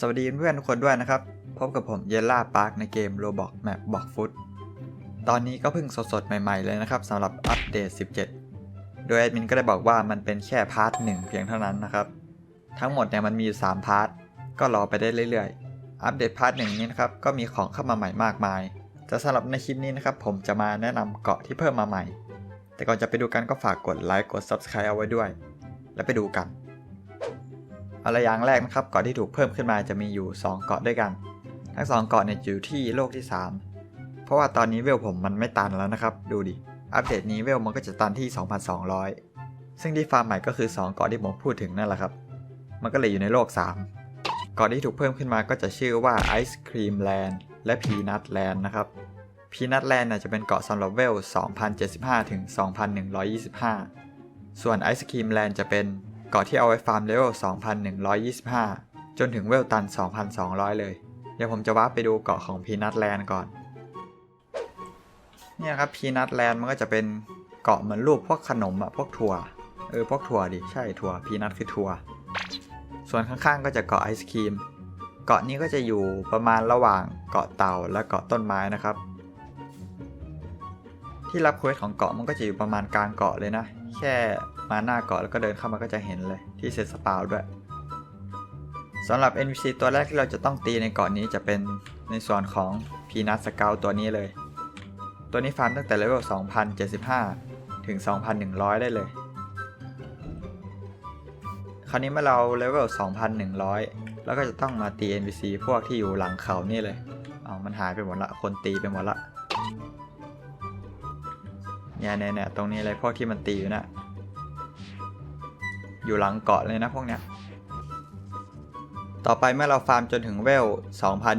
สวัสดีเพื่อนทุกคนด้วยนะครับ พบกับผมเยลล่าปาร์คในเกม Roblox Map บอกฟุตตอนนี้ก็เพิ่งสดๆ ใหม่ๆ เลยนะครับสำหรับอัปเดต 17 โดยแอดมินก็ได้บอกว่ามันเป็นแค่พาร์ทหนึ่งเพียงเท่านั้นนะครับ ทั้งหมดเนี่ยมันมี 3 พาร์ท ก็รอไปได้เรื่อยๆ อัปเดตพาร์ทหนึ่งนี้นะครับ ก็มีของเข้ามาใหม่มากมาย แต่สำหรับในคลิปนี้นะครับ ผมจะมาแนะนำเกาะที่เพิ่มมาใหม่ แต่ก่อนจะไปดูกันก็ฝากกดไลค์กด Subscribe เอาไว้ด้วย แล้วไปดูกัน เอาละอย่างแรกนะครับเกาะที่ถูกเพิ่มขึ้นมาจะมีอยู่ 2 เกาะด้วยกัน ทั้ง 2 เกาะเนี่ยอยู่ที่โลกที่ 3 เพราะว่าตอนนี้เวลผมมันไม่ตันแล้วนะครับ ดูดิ อัปเดตนี้เวลมันก็จะตันที่ 2,200 ซึ่งที่ฟาร์มใหม่ก็คือ 2 เกาะที่ผมพูดถึงนั่นแหละครับ มันก็เลยอยู่ในโลก 3 เกาะที่ถูกเพิ่มขึ้นมาก็จะชื่อว่า Ice Cream Land และ Peanut Land นะครับ Peanut Land น่ะจะเป็นเกาะสำหรับเวล 2,075 ถึง 2,125 ส่วน Ice Cream Land จะเป็น กาะที่เอาไว้ฟาร์มเลเวล 2,125 จนถึงเวลตัน 2,200 เลย เดี๋ยวผมจะวาร์ปไปดูเกาะของ Peanut Land ก่อน เนี่ยครับ Peanut Land มันก็จะเป็นเกาะเหมือนรูปพวกขนมอะพวกถั่ว เออพวกถั่วดิ ใช่ถั่ว Peanut คือถั่ว ส่วนข้างๆก็จะเกาะไอศครีม เกาะนี้ก็จะอยู่ประมาณระหว่างเกาะเต่าและเกาะต้นไม้นะครับที่รับเควสของเกาะมันก็จะอยู่ประมาณกลางเกาะเลยนะ แค่ มาหน้าเกาะแล้วก็เดินเข้ามาก็จะเห็นเลยที่เซตสปาวด้วยสำหรับ NPC ตัวแรกที่เราจะต้องตีในเกาะนี้จะเป็นในส่วนของ Peanut Scout ตัวนี้เลย ตัวนี้ฟาร์มตั้งแต่เลเวล2,075 ถึง 2,100 ได้เลย คราวนี้เมื่อเราเลเวล2,100 แล้วก็จะต้องมาตี NPC พวกที่อยู่หลังเขานี่เลยเอามันหายไปหมดละ คนตีไปหมดละเนี่ยเนี่ยตรงนี้เลยพวกที่มันตีอยู่นะ อยู่หลังเกาะเลยนะพวกเนี้ย ต่อไปเมื่อเราฟาร์มจนถึงเวล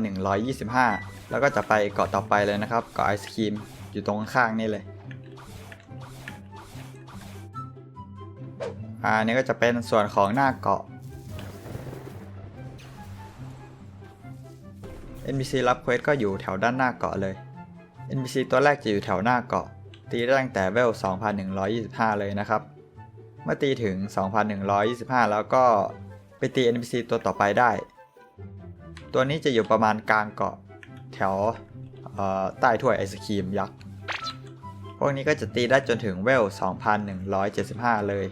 2,125 แล้วก็จะไปเกาะต่อไปเลยนะครับ เกาะไอศครีมอยู่ตรงข้างนี่เลย อ่านี่ก็จะเป็นส่วนของหน้าเกาะ NPC รับเควสก็อยู่แถวด้านหน้าเกาะเลย NPC ตัวแรกจะอยู่แถวหน้าเกาะ ตีได้ตั้งแต่เวล 2,125 เลยนะครับ มื่อตีถึง 2,125 แล้วก็ไปตี NPC ตัวต่อไปได้ ตัวนี้จะอยู่ประมาณกลางเกาะแถวใต้ถ้วยไอศครีมยักษ์ พวกนี้ก็จะตีได้จนถึงเวล 2,175 เลย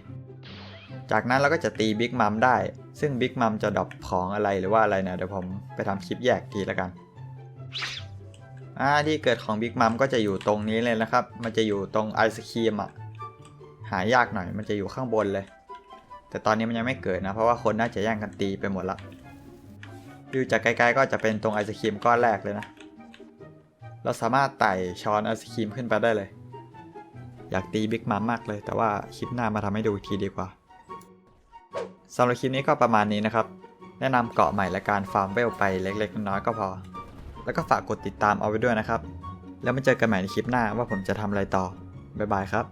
จากนั้นเราก็จะตีบิ๊กมัมได้ ซึ่งบิ๊กมัมจะดรอปของอะไรหรือว่าอะไรเนี่ยเดี๋ยวผมไปทำคลิปแยกทีละกันอ่าที่เกิดของบิ๊กมัมก็จะอยู่ตรงนี้เลยนะครับ มันจะอยู่ตรงไอศครีมอะ หายากหน่อย มันจะอยู่ข้างบนเลย แต่ตอนนี้มันยังไม่เกิดนะ เพราะว่าคนน่าจะแย่งกันตีไปหมดละดูจากไกลๆก็จะเป็นตรงไอศครีมก้อนแรกเลยนะ เราสามารถไต่ช้อนไอศครีมขึ้นไปได้เลย อยากตีบิ๊กมัมมากเลย แต่ว่าคลิปหน้ามาทำให้ดูอีกทีดีกว่าสำหรับคลิปนี้ก็ประมาณนี้นะครับ แนะนำเกาะใหม่และการฟาร์มเวลไปเล็กๆน้อยๆก็พอ แล้วก็ฝากกดติดตามเอาไว้ด้วยนะครับ แล้วมาเจอกันใหม่ในคลิปหน้าว่าผมจะทำอะไรต่อ บ๊ายบายครับ